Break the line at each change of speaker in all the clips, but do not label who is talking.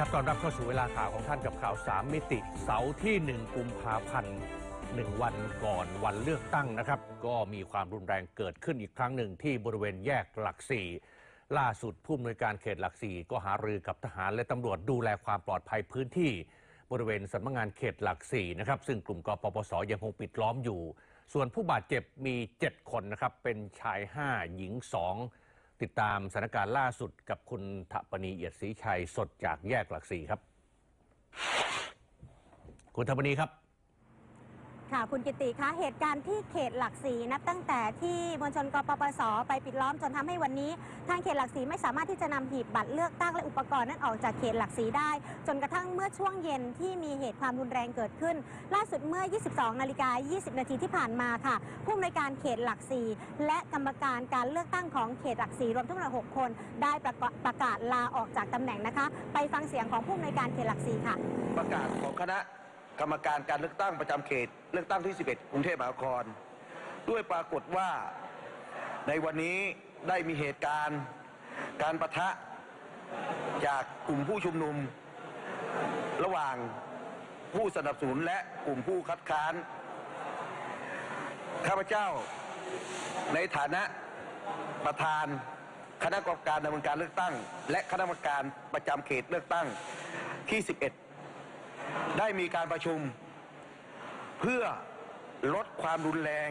ครับตอนรับเข้าสู่เวลาข่าวของท่านกับข่าว 3 มิติ เสาร์ที่ 1 กุมภาพันธ์หนึ่งวันก่อนวันเลือกตั้งนะครับ ก็มีความรุนแรงเกิดขึ้นอีกครั้งหนึ่งที่บริเวณแยกหลักสี่ล่าสุดผู้อำนวยการเขตหลักสี่ก็หารือกับทหารและตำรวจดูแลความปลอดภัยพื้นที่ บริเวณสำนักงานเขตหลักสี่นะครับซึ่งกลุ่มกปปสยังคงปิดล้อมอยู่ ส่วนผู้บาดเจ็บมี 7 คนนะครับเป็นชาย 5 หญิง 2 ติดตามสถานการณ์ล่าสุดกับคุณทปณีเอียดศรีชัยสดจากแยกหลักสี่ครับ คุณทปณีครับ
ค่ะ คุณกิติคะเหตุการณ์ที่เขตหลักสีนับตั้งแต่ที่มวลชนกปปส ไปปิดล้อมจนทำให้วันนี้ ทางเขตหลักสีไม่สามารถที่จะนำหีบบัตรเลือกตั้งและอุปกรณ์นั้นออกจากเขตหลักสีได้ จนกระทั่งเมื่อช่วงเย็นที่มีเหตุความรุนแรงเกิดขึ้น ล่าสุดเมื่อ 22 นาฬิกา 20 นาทีที่ผ่านมาค่ะ ผู้อำนวยการเขตหลักสีและกรรมการการเลือกตั้งของเขตหลักสีรวมทั้งหมด6คน ได้ประกาศประกาศลาออกจากตำแหน่งนะคะ ไปฟังเสียงของผู้อำนวยการเขตหลักสีค่ะ
ประกาศของคณะ กรรมการการเลือกตั้งประจำเขต เลือกตั้งที่ 11 กรุงเทพมหานคร ด้วยปรากฏว่าในวันนี้ได้มีเหตุการณ์การประทะจากกลุ่มผู้ชุมนุม ระหว่างผู้สนับสนุนและกลุ่มผู้คัดค้าน ข้าพเจ้าในฐานะประธานคณะกรรมการดำเนินการเลือกตั้ง และคณะกรรมการประจำเขตเลือกตั้งที่ 11 ได้มีการประชุม เพื่อลดความรุนแรง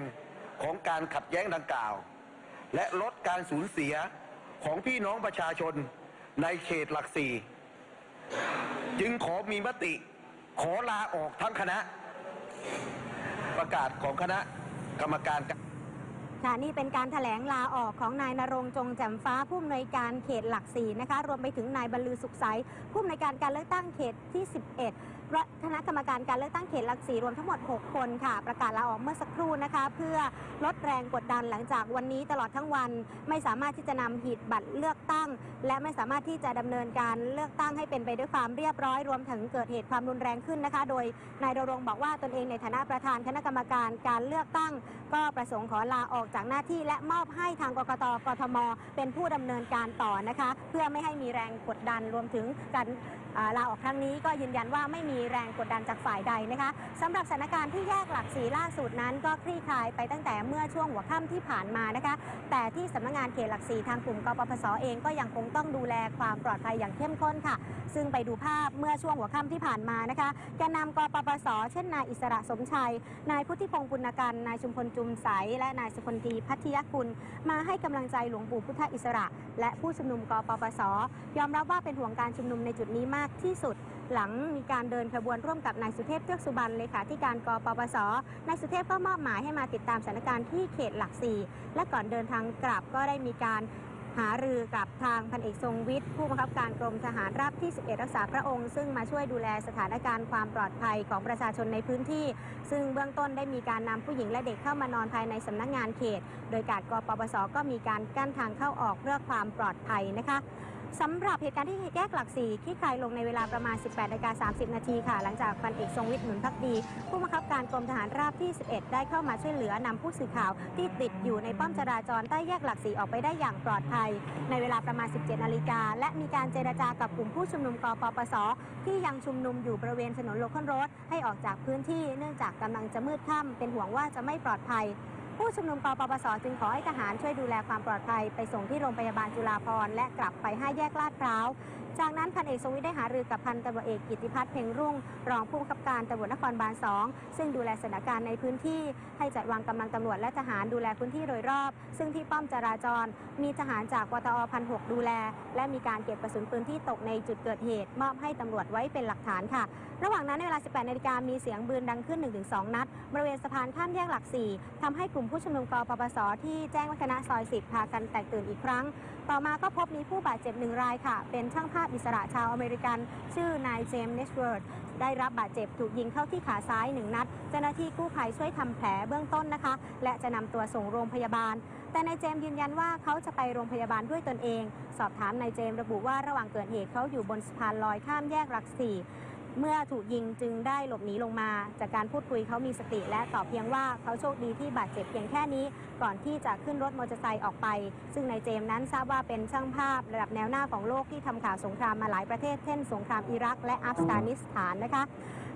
ของการขัดแย้งดังกล่าว และลดการสูญเสียของพี่น้องประชาชนในเขตหลักสี่จึงขอมีมติขอลาออกทั้งคณะ ประกาศของคณะกรรมการ
ค่ะนี่เป็นการถแถลงลาออกของนายนรงจงแจ่มฟ้าผู้อำนวยการเขตหลักสี่นะคะ รวมไปถึงนายบรรลือสุขใสผู้อำนวยการการเลือกตั้งเขตที่ 11 คณะกรรมการการเลือกตั้งเขตหลักสี่รวมทั้งหมด 6 คนค่ะ ประกาศลาออกเมื่อสักครู่นะคะ เพื่อลดแรงกดดันหลังจากวันนี้ตลอดทั้งวัน ไม่สามารถที่จะนำหีบบัตรเลือกตั้ง และไม่สามารถที่จะดำเนินการเลือกตั้งให้เป็นไปด้วยความเรียบร้อยรวมถึงเกิดเหตุความรุนแรงขึ้นนะคะ โดยนายดรงบอกว่าตนเองในฐานะประธานคณะกรรมการการเลือกตั้งก็ประสงค์ขอลาออกจากหน้าที่ และมอบให้ทางกกตกทม เป็นผู้ดำเนินการต่อนะคะ เพื่อไม่ให้มีแรงกดดันรวมถึงการลาออกครั้งนี้ก็ยืนยันว่าไม่มีแรงกดดันจากฝ่ายใดนะคะสำหรับสถานการณ์ที่แยกหลักสีล่าสุดนั้น ก็คลี่คลายไปตั้งแต่เมื่อช่วงหัวค่ำที่ผ่านมานะคะ แต่ที่สำนักงานเขตหลักสีทางกลุ่มกปปสเองก็ยังคงต้องดูแลความปลอดภัยอย่างเข้มข้นค่ะ ซึ่งไปดูภาพเมื่อช่วงหัวค่ำที่ผ่านมานะคะแกนนำกปปส เช่นนายอิสระสมชัย นายพุทธิพงศ์ปุณกันนายชุมพลจุมใส และนายสุคนทีพัทยกุล มาให้กำลังใจหลวงปู่พุทธอิสระ และผู้ชุมนุมกปปส ยอมรับว่าเป็นห่วงการชุมนุมในจุดนี้มากที่สุด หลังมีการเดินขบวนร่วมกับนายสุเทพเทือกสุบรรณเลขาธิการกปปส นายสุเทพก็มอบหมายให้มาติดตามสถานการณ์ที่เขตหลักสี่และก่อนเดินทางกลับก็ได้มีการ หารือกับทางพันเอกทรงวิทย์ผู้บังคับการกรมทหารราบที่ 11 รักษาพระองค์ ซึ่งมาช่วยดูแลสถานการณ์ความปลอดภัยของประชาชนในพื้นที่ ซึ่งเบื้องต้นได้มีการนำผู้หญิงและเด็กเข้ามานอนภายในสำนักงานเขต โดยการกปปสก็มีการกั้นทางเข้าออกเพื่อความปลอดภัยนะคะ สำหรับเหตุการณ์ที่แยกหลักสี่ที่คลายลงในเวลาประมาณ 18นาฬิกา30 นาทีค่ะ หลังจากพันเอกทรงวิทย์หนุนพักดี ผู้บังคับการกรมทหารราบที่ 11 ได้เข้ามาช่วยเหลือนำผู้สื่อข่าวที่ติดอยู่ในป้อมจราจรใต้แยกหลักสี่ออกไปได้อย่างปลอดภัย ในเวลาประมาณ 17นาฬิกาและมีการเจรจากับกลุ่มผู้ชุมนุมกปปส ที่ยังชุมนุมอยู่บริเวณถนนโลคอนโรดให้ออกจากพื้นที่เนื่องจากกำลังจะมืดค่ำเป็นห่วงว่าจะไม่ปลอดภัย ผู้ชุมนุมกปปสจึงขอให้ทหารช่วยดูแลความปลอดภัยไปส่งที่โรงพยาบาลจุฬาภรณ์และกลับไปห้าแยกลาดพร้าว จากนั้นพันเอกทรงวิทย์ได้หารือกับพันตำรวจเอกกิติพัฒน์เพ็งรุ่ง รองผู้กำกับการตำรวจนครบาล 2 ซึ่งดูแลสถานการณ์ในพื้นที่ให้จัดวางกำลังตำรวจและทหารดูแลพื้นที่โดยรอบ ซึ่งที่ป้อมจราจร มีทหารจากวตอพันหกดูแล และมีการเก็บกระสุนปืนที่ตกในจุดเกิดเหตุ มอบให้ตำรวจไว้เป็นหลักฐานค่ะ ระหว่างนั้นในเวลา 18 นาฬิกามีเสียงปืนดังขึ้น 1-2 นัดบริเวณสะพานข้ามแยกหลัก 4ทำให้กลุ่มผู้ชุมนุมกปปสที่แจ้งวัฒนะซอย 10 พากันแตกตื่นอีกครั้ง ต่อมาก็พบมีผู้บาดเจ็บหนึ่งรายค่ะ เป็นช่างภาพอิสระชาวอเมริกัน ชื่อนายเจมส์เนชเวิร์ดได้รับบาดเจ็บถูกยิงเข้าที่ขาซ้ายหนึ่งนัด เจ้าหน้าที่กู้ภัยช่วยทำแผลเบื้องต้นนะคะ และจะนำตัวส่งโรงพยาบาล แต่นายเจมส์ยืนยันว่าเขาจะไปโรงพยาบาลด้วยตนเอง สอบถามนายเจมส์ระบุว่าระหว่างเกิดเหตุเขาอยู่บนสะพานลอยข้ามแยกหลักสี่ เมื่อถูกยิงจึงได้หลบหนีลงมา จากการพูดคุยเขามีสติและตอบเพียงว่าเขาโชคดีที่บาดเจ็บเพียงแค่นี้ ก่อนที่จะขึ้นรถมอเตอร์ไซค์ออกไป ซึ่งนายเจมส์นั้นทราบว่าเป็นช่างภาพระดับแนวหน้าของโลกที่ทำข่าวสงครามมาหลายประเทศเช่นสงครามอิรัก และอัฟกานิสถานนะคะ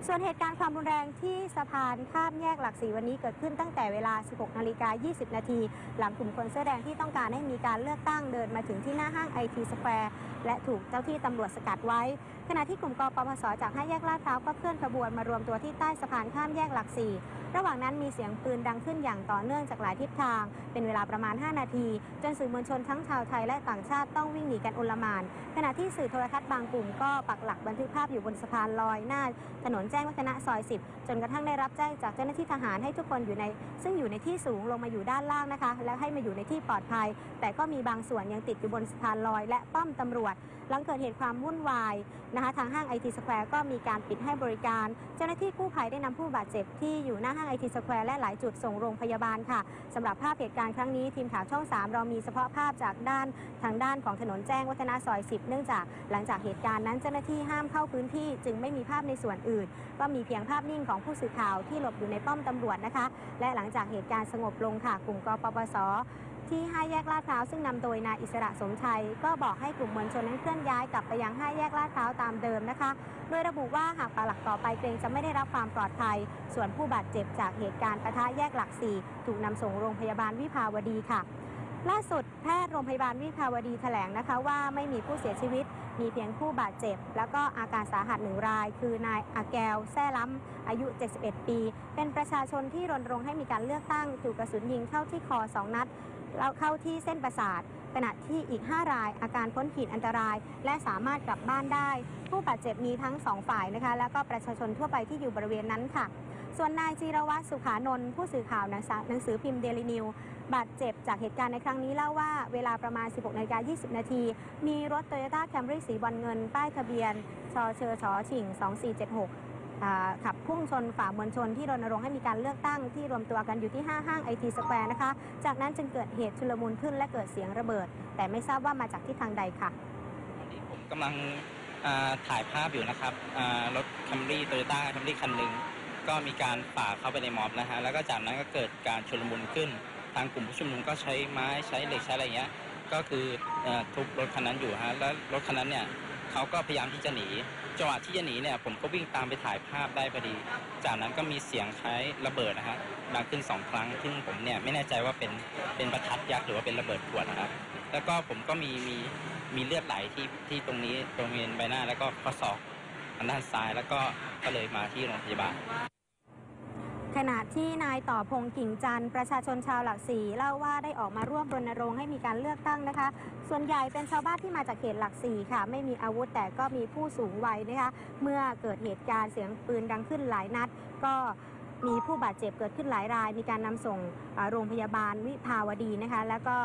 ส่วนเหตุการณ์ความรุนแรงที่สะพานข้ามแยกหลักสี่วันนี้เกิดขึ้นตั้งแต่เวลา 16นาฬิกา20 นาที หลังกลุ่มคนเสื้อแดงที่ต้องการให้มีการเลือกตั้งเดินมาถึงที่หน้าห้างไอทีสแควร์และถูกเจ้าที่ตำรวจสกัดไว้ ขณะที่กลุ่มกปปสจากห้าแยกลาดพร้าวก็เคลื่อนขบวนมารวมตัวที่ใต้สะพานข้ามแยกหลักสี่ระหว่างนั้นมีเสียงปืนดังขึ้นอย่างต่อเนื่องจากหลายทิศทาง เป็นเวลาประมาณ 5 นาที จนสื่อมวลชนทั้งชาวไทยและต่างชาติต้องวิ่งหนีกันโอลมาน ขณะที่สื่อโทรทัศน์บางกลุ่มก็ปักหลักบันทึกภาพอยู่บนสะพานลอยหน้า ถนนแจ้งวัฒนะซอย 10 จนกระทั่งได้รับแจ้งจากเจ้าหน้าที่ทหารให้ทุกคนอยู่ใน ซึ่งอยู่ในที่สูงลงมาอยู่ด้านล่างนะคะ และให้มาอยู่ในที่ปลอดภัย แต่ก็มีบางส่วนยังติดอยู่บนสะพานลอย และป้อมตำรวจ หลังเกิดเหตุความวุ่นวายนะคะทางห้างไอทีสแควร์ก็มีการปิดให้บริการ เจ้าหน้าที่กู้ภัยได้นำผู้บาดเจ็บที่อยู่หน้าห้างไอทีสแควร์และหลายจุดส่งโรงพยาบาลค่ะสำหรับภาพเหตุการณ์ครั้งนี้ทีมข่าวช่อง 3 เรามีเฉพาะภาพจากด้านทางด้านของถนนแจ้งวัฒนะซอย 10 เนื่องจากหลังจากเหตุการณ์นั้นเจ้าหน้าที่ห้ามเข้าพื้นที่ จึงไม่มีภาพในส่วนอื่น ก็มีเพียงภาพนิ่งของผู้สื่อข่าวที่หลบอยู่ในป้อมตำรวจนะคะ และหลังจากเหตุการณ์สงบลงค่ะกลุ่มกปปส ที่ห้าแยกลาดพร้าวซึ่งนำโดยนายอิสระสมชัย ก็บอกให้กลุ่มมวลชนนั้นเคลื่อนย้ายกลับไปยังห้าแยกลาดพร้าวตามเดิมนะคะ โดยระบุว่าหากปักหลักต่อไปเกรงจะไม่ได้รับความปลอดภัย ส่วนผู้บาดเจ็บจากเหตุการณ์ปะทะแยกหลักสี่ถูกนำส่งโรงพยาบาลวิภาวดีค่ะ ล่าสุดแพทย์โรงพยาบาลวิภาวดีแถลงนะคะว่าไม่มีผู้เสียชีวิต มีเพียงผู้บาดเจ็บ แล้วก็อาการสาหัสหนึ่งราย คือนายอาแกวแซ่ล้ำอายุ 71 ปี เป็นประชาชนที่รณรงค์ให้มีการเลือกตั้งถูกกระสุนยิงเข้าที่คอสองนัด แล้วเข้าที่เส้นประสาทขณะที่อีก 5 รายอาการพ้นขีดอันตราย และสามารถกลับบ้านได้ ผู้บาดเจ็บมีทั้งสองฝ่ายนะคะ แล้วก็ประชาชนทั่วไปที่อยู่บริเวณนั้นค่ะ ส่วนนายจีรวัตรสุขานนท์ผู้สื่อข่าวหนังสือพิมพ์เดลินิวบาดเจ็บจากเหตุการณ์ในครั้งนี้เล่าว่าเวลาประมาณ 16นาฬิกา20 นาที มีรถโตโยต้าแคมรี่สีบอลเงิน ป้ายทะเบียนชเชอชอฉิง 2476อ่า ขับพุ่งชนฝ่ามวลชนที่รณรงค์ให้มีการเลือกตั้งที่รวมตัวกันอยู่ที่ 5 ห้างไอทีสแควร์นะคะ จากนั้นจึงเกิดเหตุชุลมุนขึ้นและเกิดเสียงระเบิด แต่ไม่ทราบว่ามาจากที่ทางใดค่ะ
ตอนนี้ผมกำลังถ่ายภาพอยู่นะครับรถคัมรี่โตโยต้าคัมรี่คันหนึ่งก็มีการฝ่าเข้าไปในม็อบนะฮะแล้วก็จากนั้นก็เกิดการชุลมุนขึ้น ทางกลุ่มผู้ชุมนุมก็ใช้ไม้ใช้เหล็กใช้อะไรเงี้ยก็คืออทุบรถคันนั้นอยู่ฮะแล้วรถคันนั้นเนี่ยเขาก็พยายามที่จะหนี จังหวะที่จะหนีเนี่ยผมก็วิ่งตามไปถ่ายภาพได้พอดี จากนั้นก็มีเสียงคล้ายระเบิดนะฮะดังขึ้นสองครั้ง ซึ่งผมเนี่ยไม่แน่ใจว่าเป็นเป็นประทัดยักษ์หรือว่าเป็นระเบิดขวดนะครับ แล้วก็ผมก็มีมีมีเลือดไหลที่ที่ตรงนี้ตรงบริเวณใบหน้าแล้วก็ข้อศอกทางด้านซ้ายแล้วก็ก็เลยมาที่โรงพยาบาล
ขณะที่นายต่อพงกิ่งจันทร์ประชาชนชาวหลักสี่เล่าว่าได้ออกมาร่วมรณรงค์ให้มีการเลือกตั้งนะคะ ส่วนใหญ่เป็นชาวบ้านที่มาจากเขตหลักสี่ค่ะ ไม่มีอาวุธแต่ก็มีผู้สูงวัยนะคะ เมื่อเกิดเหตุการณ์เสียงปืนดังขึ้นหลายนัด ก็มีผู้บาดเจ็บเกิดขึ้นหลายราย มีการนำส่งโรงพยาบาลวิภาวดีนะคะ แล้วก็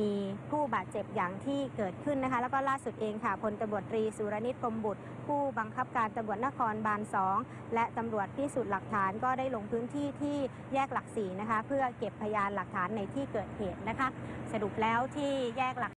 มีผู้บาดเจ็บอย่างที่เกิดขึ้นนะคะ แล้วก็ล่าสุดเองค่ะพลตำรวจตรีสุรนิตพรมบุตร ผู้บังคับการตำรวจนครบาล 2 และตำรวจพิสูจน์หลักฐานก็ได้ลงพื้นที่ที่แยกหลักสี่นะคะ เพื่อเก็บพยานหลักฐานในที่เกิดเหตุนะคะ สรุปแล้วที่แยกหลัก